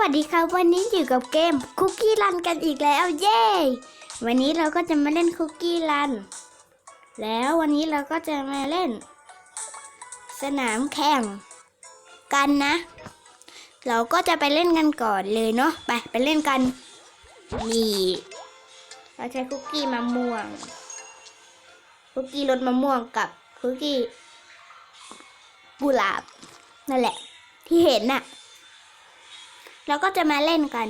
วัสดีครับ วันนี้อยู่กับเกมคุกกี้รันกันอีกแล้วเย้วันนี้เราก็จะมาเล่นคุกกี้รันแล้ววันนี้เราก็จะมาเล่น สนามแข่งกันนะ เราก็จะไปเล่นกันก่อนเลยเนาะไปไปเล่นกันนี่เราใช้คุกกี้มะม่วง คุกกี้รสมะม่วงกับคุกกี้กุหลาบนั่นแหละ ที่เห็นน่ะ เราก็จะมาเล่นกัน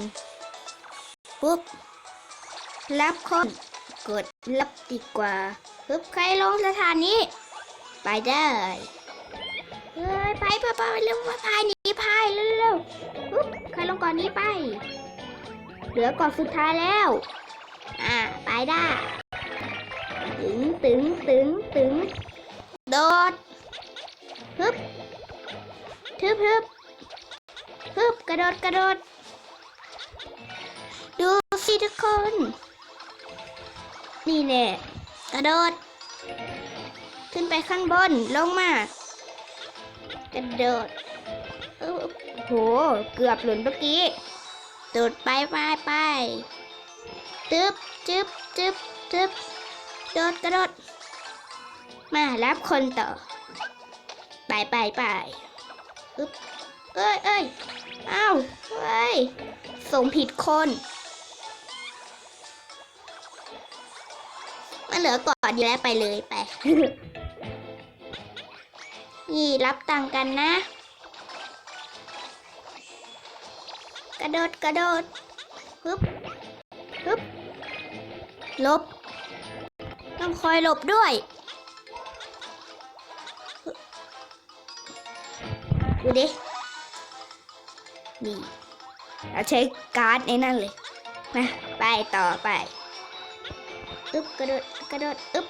ปุ๊บรับคนกดรับดีกว่าปุ๊บใครลงสถานีไปได้เฮ้ยไปไปไปเร็วพายหนีพายเร็วเร็วปุ๊บใครลงก่อนนี้ไป เหลือก่อนสุดท้ายแล้ว อ่าไปได้ตึงตึงตึงตึงโดดฮึบทึบฮึบ ฮึบกระโดดกระโดด ดูสิทุกคน นี่แน่กระโดด ขึ้นไปข้างบนลงมากระโดดเออโห เกือบหล่นเมื่อกี้โดดไปไปไปตึ๊บจึ๊บจึ๊บจึ๊บโดดกระโดด มารับคนต่อไปไปไปอึ๊บเอ้ยเอ้ย อ้าวเฮ้ย ส่งผิดคน มันเหลือก่อนอยู่แล้วไปเลยไป นี่รับตังกันนะ กระโดดกระโดดฮึบฮึบหลบ ต้องคอยหลบด้วยดูดิ นี่เราใช้การ์ดในนั่นเลยมาไปต่อไปอึ๊บกระโดดกระโดดอึ๊บ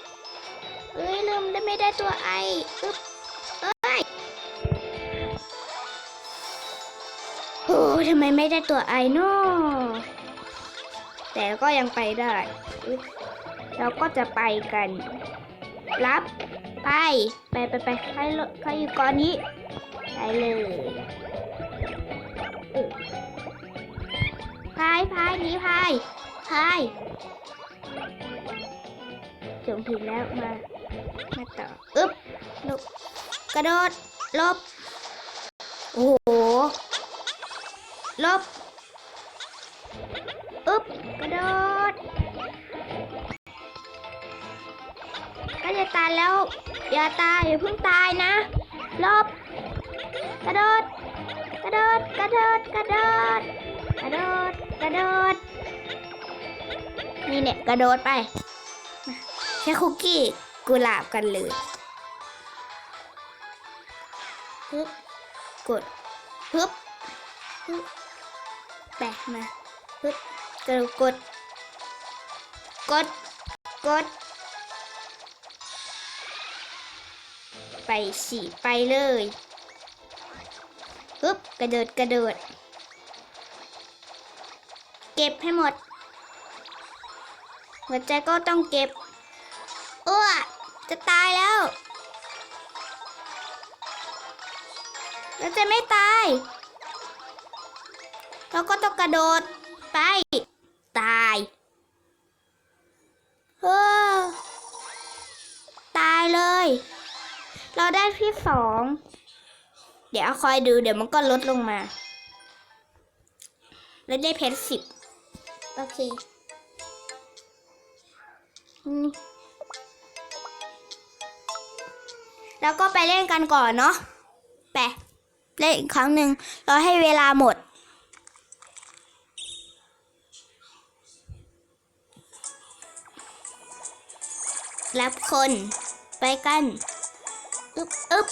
เอ้ยลืมได้ไม่ได้ตัวไออึ๊บเอ้ยโอ้ทำไมไม่ได้ตัวไอเนาะแต่ก็ยังไปได้เราก็จะไปกัน รับไปไปไปไปใครใครอยู่ก่อนนี้ไปเลย พายพายหนีพายพายจงถึงแล้วมา มาต่อ อึ๊บลบกระโดด ลบ โอ้โห ลบ อึ๊บ กระโดด ก็จะตายแล้ว อย่าตาย อย่าเพิ่งตายนะ ลบ กระโดด กระโดด กระโดด กระโดด กระโดด กระโดด นี่เนี่ยกระโดดไปมาใช้คุกกี้กุหลาบกันเลยฮึบกดฮึบฮึบแปะมาฮึบกระโดดกด กด กด ไปสิไปเลยฮึบกระโดดกระโดด เก็บให้หมด หัวใจก็ต้องเก็บอ้วจะตายแล้วเราจะไม่ตาย เราก็ต้องกระโดดไป ตายเออตายเลย เราได้ที่สอง เดี๋ยวคอยดูเดี๋ยวมันก็ลดลงมา แล้วได้เพชรสิบ โอเคแล้วก็ไปเล่นกันก่อนเนาะไปเล่นอีกครั้งหนึ่งเราให้เวลาหมด รับคนไปกันอึ๊บอึ๊บ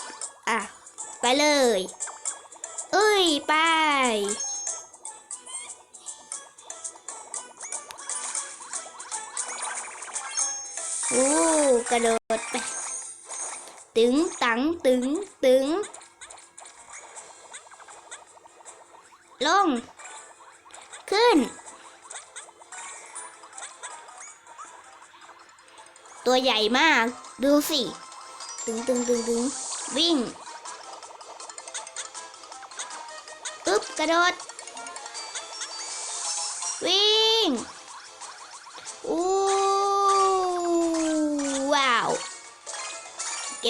อะ ไปเลย เอ้ย ไป โอ้กระโดดไป ตึงตังตึงตึง ลง ขึ้น ตัวใหญ่มาก ดูสิ ตึงตึงตึงตึงวิ่ง อึ๊บ กระโดด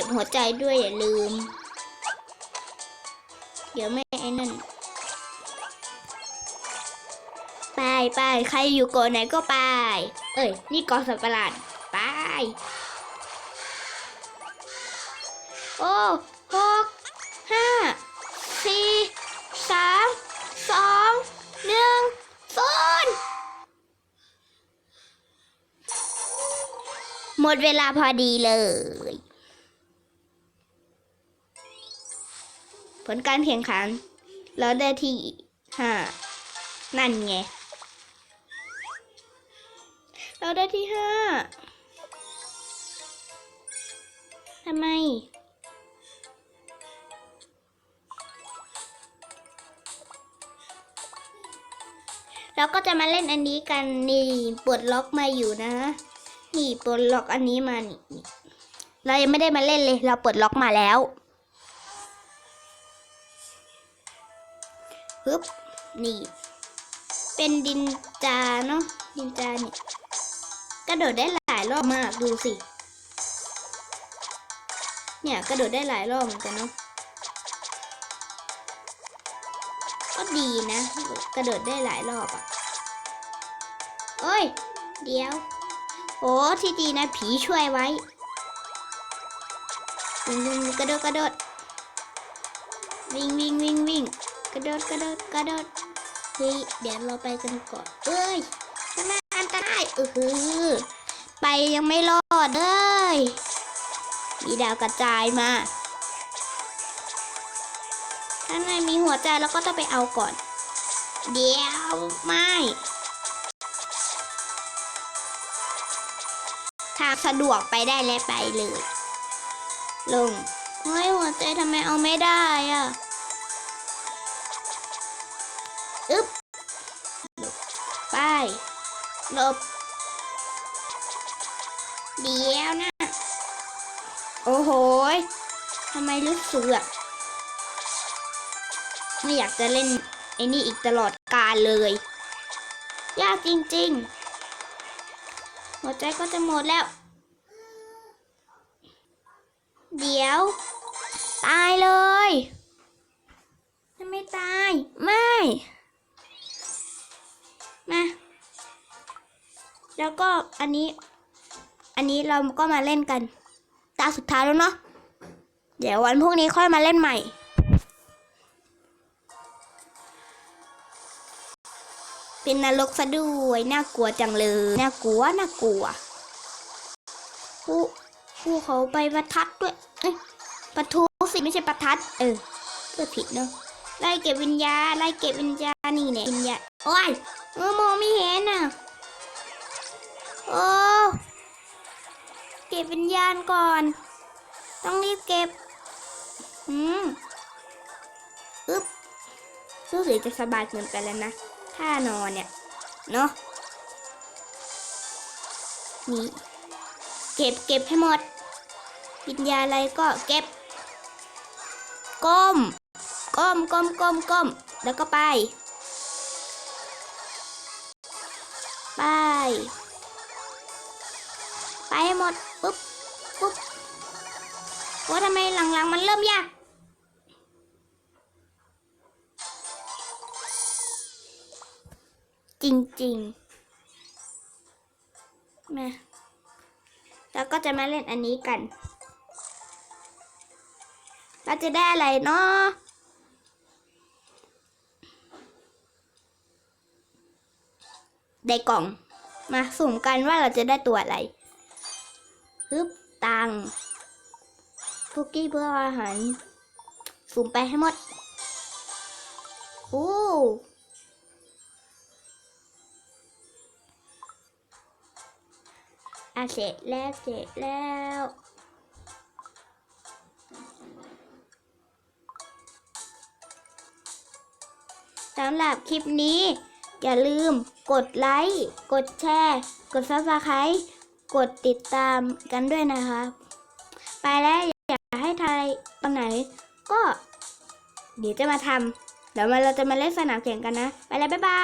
บหัวใจด้วยอย่าลืม เดี๋ยวไม่ไอ้นั่น ไปไปใครอยู่เกาะไหนก็ไป เอ้ย นี่กาะสัตว์ประหลาด ไป โอ้หกห้าสี่สามสองหนึ่งศูนย์หมดเวลาพอดีเลย ผลการแข่งขัน เราได้ที่ห้านั่นไง เราได้ที่ห้าทำไม เราก็จะมาเล่นอันนี้กัน นี่ปลดล็อกมาอยู่นะ นี่ปลดล็อกอันนี้มานี่เรายังไม่ได้มาเล่นเลย เราปลดล็อกมาแล้ว ปึ๊บนี่ เป็นดินจาเนาะดินจาเนี่ยกระโดดได้หลายรอบมากดูสิ เนี่ยกระโดดได้หลายรอบเหมือนกันเนาะก็ดีนะ กระโดดได้หลายรอบอะ่ะโอ้ย เดี๋ยว โอ้ที่ดีนะผีช่วยไว้วิ่งวิ่งกระโดดกระโดดวิ่งวิ่งวิ่งวิ่ง กระโดดกระโดดกระโดดเฮ้ยเดี๋ยวเราไปกันก่อนเอ้ยข้างหน้าอันตรายเออหือไปยังไม่รอดเลยมีดาวกระจายมาข้างในมีหัวใจแล้วก็ต้องไปเอาก่อน เดี๋ยวไม่ทางสะดวกไปได้และไปเลย ลงเฮ้ยหัวใจทำไมเอาไม่ได้อะ อึ๊บหลบไปหลบ เดี๋ยวนะ โอ้โหทำไมรู้สึกอะไม่อยากจะเล่นไอ้นี่อีกตลอดกาลเลย ยากจริงๆ หัวใจก็จะหมดแล้ว เดี๋ยว ตายเลยทำไมตาย ไม่ มาแล้วก็อันนี้ อันนี้เราก็มาเล่นกัน ตาสุดท้ายแล้วเนาะเดี๋ยววันพรุ่งนี้ค่อยมาเล่นใหม่เป็นนรกซะด้วย น่ากลัวจังเลย น่ากลัว น่ากลัว ผู้ผู้เขาไปประทัดด้วย เอ้ยประทูสิไม่ใช่ประทัด เออเพื่อผิดเนาะ ไล่เก็บวิญญาไล่เก็บวิญญานี่เนี่ยวิญญาโอ้ยเออมองไม่เห็นอะโอ้เก็บวิญญาณก่อน ต้องรีบเก็บอืมอึ๊บรู้สึกจะสบายเกินไปแล้วนะท่านอนเนี่ยเนาะนี่เก็บเก็บให้หมดวิญญาอะไรก็เก็บก้ม ก้มก้มก้มก้มแล้วก็ไป ไป ไปให้หมด ปุ๊บปุ๊บว่าทำไมหลังๆมันเริ่มยากจริงๆมาแล้วก็จะมาเล่นอันนี้กัน เราจะได้อะไรเนาะ ได้กล่อง มาสุ่มกันว่าเราจะได้ตัวอะไรฮึบตังคุกกี้เพื่ออาหาร สุ่มไปให้หมดโอ้อะเสร็จแล้วเสร็จแล้วสำหรับคลิปนี้ อย่าลืมกดไลค์ กดแชร์ กดซับสไครต์กดติดตามกันด้วยนะคะไปแล้วอยากให้ทายตอนไหน ก็ เดี๋ยวจะมาทำเดี๋ยวมาเราจะมาเล่นสนามแข่งกันนะ ไปแล้ว บ๊ายบาย